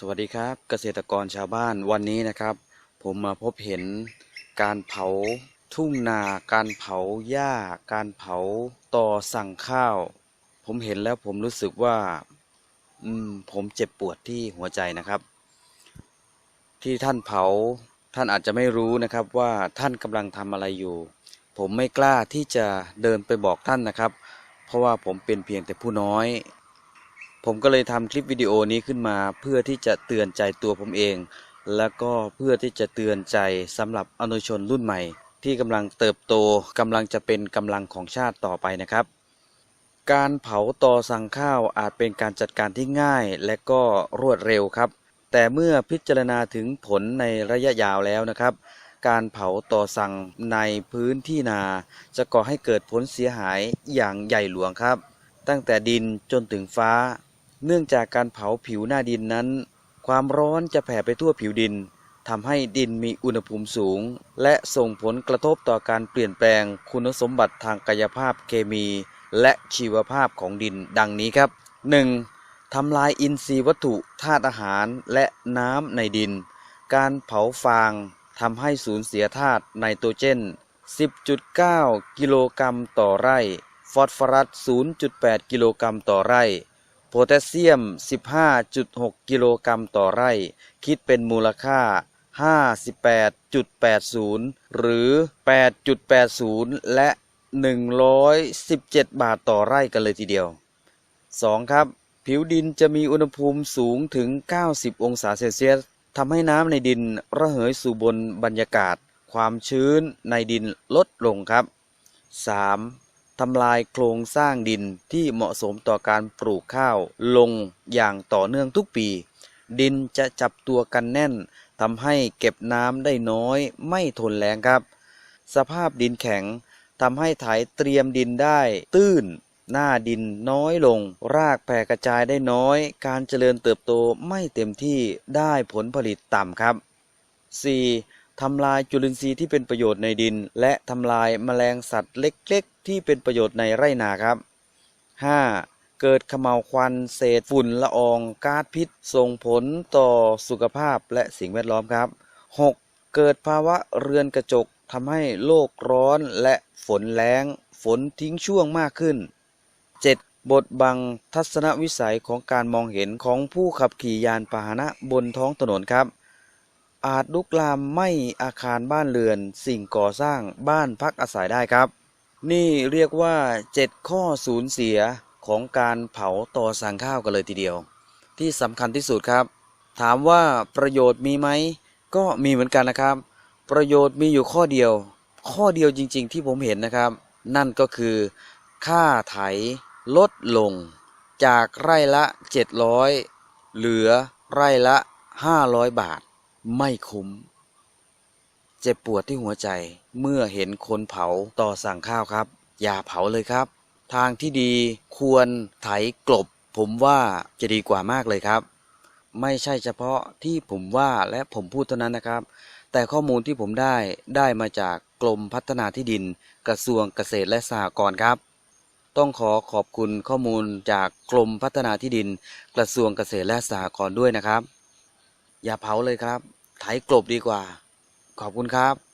สวัสดีครับเกษตรกรชาวบ้านวันนี้นะครับ ผมมาพบเห็นการเผาทุ่งนา การเผาหญ้า การเผาต่อสั่งข้าว ผมเห็นแล้วผมรู้สึกว่า อืม ผมเจ็บปวดที่หัวใจนะครับ ที่ท่านเผาท่านอาจจะไม่รู้นะครับว่าท่านกำลังทำอะไรอยู่ ผมไม่กล้าที่จะเดินไปบอกท่านนะครับ เพราะว่าผมเป็นเพียงแต่ผู้น้อย ผมก็เลยทำคลิปวิดีโอนี้ขึ้นมา เพื่อที่จะเตือนใจตัวผมเอง แล้วก็เพื่อที่จะเตือนใจสำหรับอนุชนรุ่นใหม่ ที่กำลังเติบโตกำลังจะเป็นกำลังของชาติต่อไปนะครับ การเผาตอสั่งข้าวอาจเป็นการจัดการที่ง่ายและก็รวดเร็วครับ แต่เมื่อพิจารณาถึงผลในระยะยาวแล้วนะครับการเผาต่อสั่งในพื้นที่นา จะก่อให้เกิดผลเสียหายอย่างใหญ่หลวงครับ ตั้งแต่ดินจนถึงฟ้า เนื่องจากการเผาผิวหน้าดินนั้น ความร้อนจะแผ่ไปทั่วผิวดินทำให้ดินมีอุณหภูมิสูง และส่งผลกระทบต่อการเปลี่ยนแปลงคุณสมบัติทางกายภาพเคมี และชีวภาพของดินดังนี้ครับ 1. ทำลายอินทรีย์วัตถุธาตุอาหารและน้ำในดิน การเผาฟางทำให้สูญเสียธาตุไนโตรเจน 10.9 กิโลกรัมต่อไร่ ฟอสฟอรัส 0.8 กิโลกรัมต่อไร่ โพแทสเซียม 15.6 กิโลกรัมต่อไร่ คิดเป็นมูลค่า 58.80 หรือ 8.80 และ 117 บาทต่อไร่กันเลยทีเดียว 2. ครับ ผิวดินจะมีอุณหภูมิสูงถึง 90 องศาเซลเซียสทำให้น้ำในดินระเหยสู่บนบรรยากาศ ความชื้นในดินลดลงครับ 3. ทำลายโครงสร้างดินที่เหมาะสมต่อการปลูกข้าวลงอย่างต่อเนื่องทุกปี ดินจะจับตัวกันแน่นทำให้เก็บน้ำได้น้อยไม่ทนแรงครับ สภาพดินแข็งทำให้ไถเตรียมดินได้ ตื้น หน้าดินน้อยลง รากแผ่กระจายได้น้อย การเจริญเติบโตไม่เต็มที่ได้ผลผลิตต่ำครับ 4. ทำลายจุลินทรีย์ที่เป็นประโยชน์ในดิน และทำลายแมลงสัตว์เล็กๆ ที่เป็นประโยชน์ในไร่นาครับ 5. เกิดขมเหลาวควันเศษฝุ่นละอองก๊าซพิษ ส่งผลต่อสุขภาพและสิ่งแวดล้อมครับ 6. เกิดภาวะเรือนกระจกทำให้โลกร้อนและฝนแล้งฝนทิ้งช่วงมากขึ้น 7. บทบังทัศนวิสัยของการมองเห็นของผู้ขับขี่ยานพาหนะบนท้องถนนครับ อาจลุกลามไหม้อาคารบ้านเรือน สิ่งก่อสร้างบ้านพักอาศัยได้ครับ นี่เรียกว่า 7 ข้อสูญเสียของการเผาต่อสั่งข้าวกันเลยทีเดียว ที่สำคัญที่สุดครับ ถามว่าประโยชน์มีไหม ก็มีเหมือนกันนะครับ ประโยชน์มีอยู่ข้อเดียว ข้อเดียวจริง ๆ ที่ผมเห็นนะครับ นั่นก็คือ ค่าไถลดลง จากไร่ละ 700 เหลือไร่ละ 500 บาท ไม่คุ้ม เจ็บปวดที่หัวใจเมื่อเห็นคนเผาต่อสั่งข้าวครับ อย่าเผาเลยครับ ทางที่ดีควรไถกลบ ผมว่าจะดีกว่ามากเลยครับ ไม่ใช่เฉพาะที่ผมว่าและผมพูดเท่านั้นนะครับ แต่ข้อมูลที่ผมได้ได้มาจากกรมพัฒนาที่ดิน กระทรวงเกษตรและสหกรณ์ครับต้องขอขอบคุณข้อมูลจากกรมพัฒนาที่ดิน กระทรวงเกษตรและสหกรณ์ด้วยนะครับ อย่าเผาเลยครับ ไถกลบดีกว่า ขอบคุณครับ